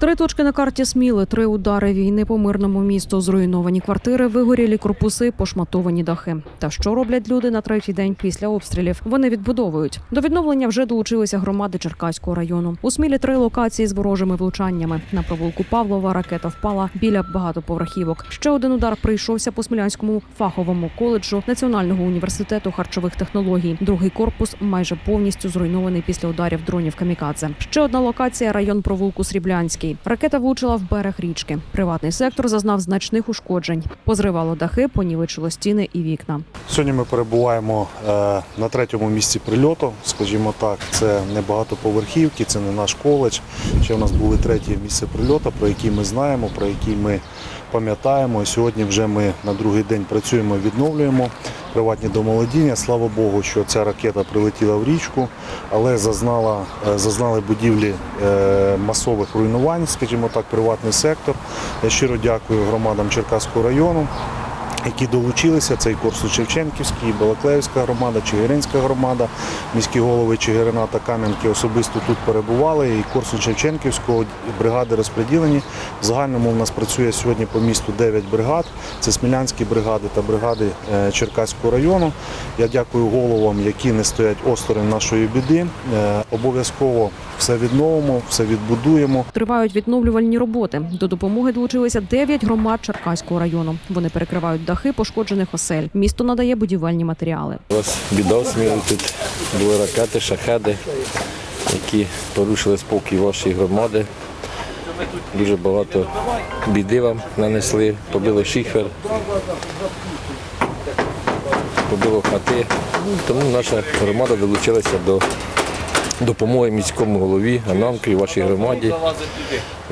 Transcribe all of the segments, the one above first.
Три точки на карті Сміли, три удари війни по мирному місту, зруйновані квартири, вигорілі корпуси, пошматовані дахи. Та що роблять люди на третій день після обстрілів? Вони відбудовують. До відновлення вже долучилися громади Черкаського району. У Смілі три локації з ворожими влучаннями. На провулку Павлова ракета впала біля багатоповерхівок. Ще один удар прийшовся по Смілянському фаховому коледжу Національного університету харчових технологій. Другий корпус майже повністю зруйнований після ударів дронів камікадзе. Ще одна локація район провулку Сріблянський. Ракета влучила в берег річки. Приватний сектор зазнав значних ушкоджень. Позривало дахи, понівечило стіни і вікна. Сьогодні ми перебуваємо е, на третьому місці прильоту, скажімо так. Це не багатоповерхівки, це не наш коледж. Ще у нас були треті місце прильоту, про які ми знаємо, про які ми пам'ятаємо. Сьогодні вже ми на другий день працюємо, відновлюємо приватні домолодіння. Слава Богу, що ця ракета прилетіла в річку, але зазнала, е, зазнали будівлі е, масових руйнувань, скажімо так, приватний сектор. Я щиро дякую громадам Черкаського району які долучилися. Це і Корсу Шевченківський, і Балаклеївська громада, Чигиринська громада, міські голови Чигирина та Кам'янки особисто тут перебували. І Корсу Шевченківського бригади розподілені. В загальному у нас працює сьогодні по місту 9 бригад. Це Смілянські бригади та бригади е, Черкаського району. Я дякую головам, які не стоять осторонь нашої біди. Е, Обов'язково все відновимо, все відбудуємо. Тривають відновлювальні роботи. До допомоги долучилися 9 громад Черкаського району. Вони перекривають дахи пошкоджених осель. Місто надає будівельні матеріали. У в Смілі, тут були ракети, шахеди, які порушили спокій вашої громади. Дуже багато біди вам нанесли, побили шифер, побило хати. Тому наша громада долучилася до допомоги міському голові, Анамки і вашій громаді.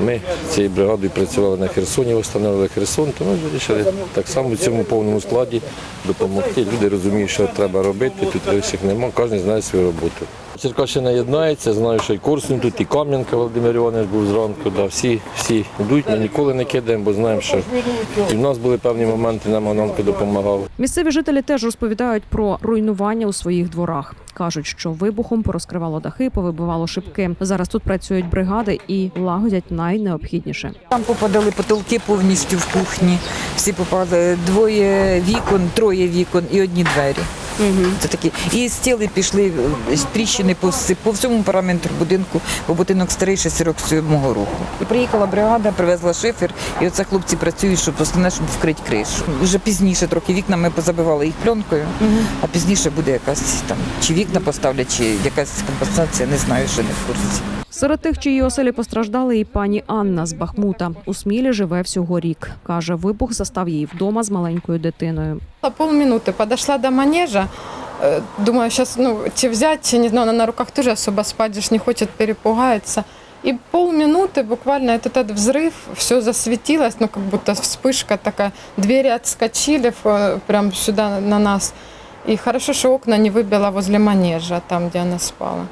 Ми цією бригадою працювали на Херсоні, встановили Херсон, тому вирішили так само в цьому повному складі допомогти. Люди розуміють, що треба робити, тут рисів немає, кожен знає свою роботу. Черкащина єднається, знаю, що і Корсунь тут, і Кам'янка Володимир Іванович був зранку. Да, всі, всі йдуть, ми ніколи не кидаємо, бо знаємо, що і в нас були певні моменти, нам Анамка допомагав. Місцеві жителі теж розповідають про руйнування у своїх дворах. кажуть, що вибухом порозкривало дахи, повибивало шибки. Зараз тут працюють бригади і лагодять найнеобхідніше. Там попадали потолки повністю в кухні. Всі попали двоє вікон, троє вікон і одні двері. Це такі. І стіли пішли е, тріщини по, по всьому параметру будинку, бо будинок старий ще 47-го року. І приїхала бригада, привезла шифер, і оце хлопці працюють, щоб основне, щоб вкрити кришу. Вже пізніше трохи вікна ми позабивали їх пленкою, а пізніше буде якась там чи вікна поставлять, чи якась компенсація, не знаю, ще не в курсі. Серед тих, чиї оселі постраждали, і пані Анна з Бахмута. У Смілі живе всього рік. каже, вибух застав її вдома з маленькою дитиною. А Полминуты подошла до манежа. Э, Думаю, сейчас, ну, чи взять, не знаю, она на руках тоже особо спать же ж не хочет, перепугается. И полминуты буквально этот, этот взрыв, все засветилось, ну, как будто вспышка такая. Двери отскочили в- прям сюда на нас. И хорошо, что окна не выбило возле манежа, там, где она спала.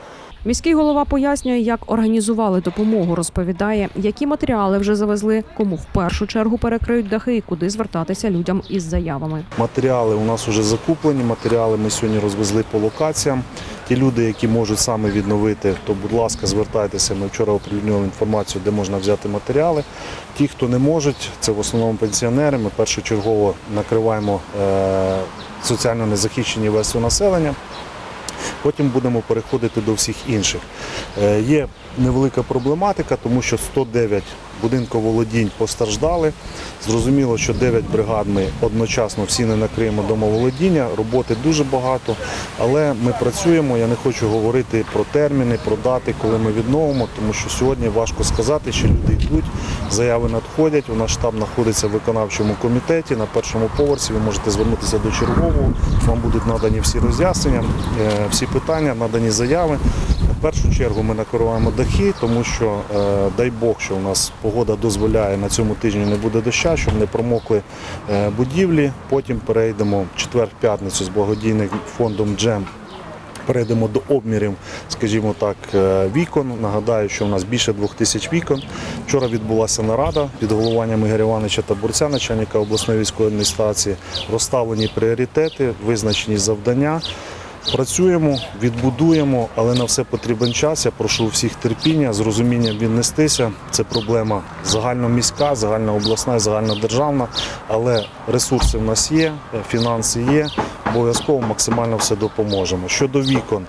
Міський голова пояснює, як організували допомогу. Розповідає, які матеріали вже завезли, кому в першу чергу перекриють дахи і куди звертатися людям із заявами. Матеріали у нас вже закуплені. Матеріали ми сьогодні розвезли по локаціям. Ті люди, які можуть саме відновити, то будь ласка, звертайтеся. Ми вчора оприлюднили інформацію, де можна взяти матеріали. Ті, хто не можуть, це в основному пенсіонери. Ми першочергово накриваємо е, соціально незахищені верстви населення. Потім будемо переходити до всіх інших. Е, Є невелика проблематика, тому що 109 будинковолодінь постраждали. Зрозуміло, що 9 бригад ми одночасно всі не накриємо домоволодіння. Роботи дуже багато, але ми працюємо. Я не хочу говорити про терміни, про дати, коли ми відновимо, тому що сьогодні важко сказати, що люди йдуть, заяви надходять. У нас штаб знаходиться в виконавчому комітеті на першому поверсі. Ви можете звернутися до чергового. Вам будуть надані всі роз'яснення, е, всі питання, надані заяви. В першу чергу ми накриваємо дахи, тому що е, дай Бог, що у нас погода дозволяє на цьому тижні не буде доща, щоб не промокли е, будівлі. Потім перейдемо в четвер-п'ятницю з благодійним фондом Джем. Перейдемо до обмірів, скажімо так, е, вікон. Нагадаю, що у нас більше двох тисяч вікон. Вчора відбулася нарада під головуванням Ігоря Івановича та Бурця, начальника обласної військової адміністрації. Розставлені пріоритети, визначені завдання. Працюємо, відбудуємо, але на все потрібен час. Я прошу всіх терпіння, з розумінням віднестися. Це проблема загальноміська, загальнообласна і загальнодержавна, але ресурси в нас є, фінанси є. Обов'язково максимально все допоможемо. Щодо вікон,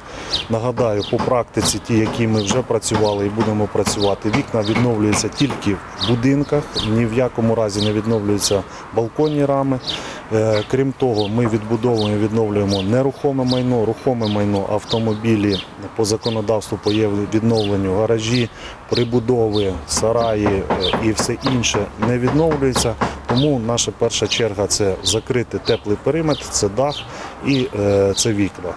нагадаю, по практиці, ті, які ми вже працювали і будемо працювати, вікна відновлюються тільки в будинках, ні в якому разі не відновлюються балконні рами. Е, Крім того, ми відбудовуємо і відновлюємо нерухоме майно, рухоме майно, автомобілі по законодавству по відновленню, гаражі, прибудови, сараї е, і все інше не відновлюється. Тому наша перша черга це закрити теплий периметр, це дах і е, це вікна.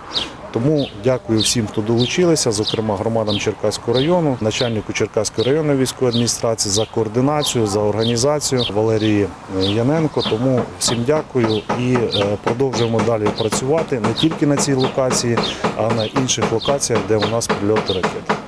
Тому дякую всім, хто долучилися, зокрема громадам Черкаського району, начальнику Черкаської районної військової адміністрації за координацію, за організацію Валерії е, Яненко. Тому всім дякую і е, продовжуємо далі працювати не тільки на цій локації, а на інших локаціях, де у нас прильоти ракет.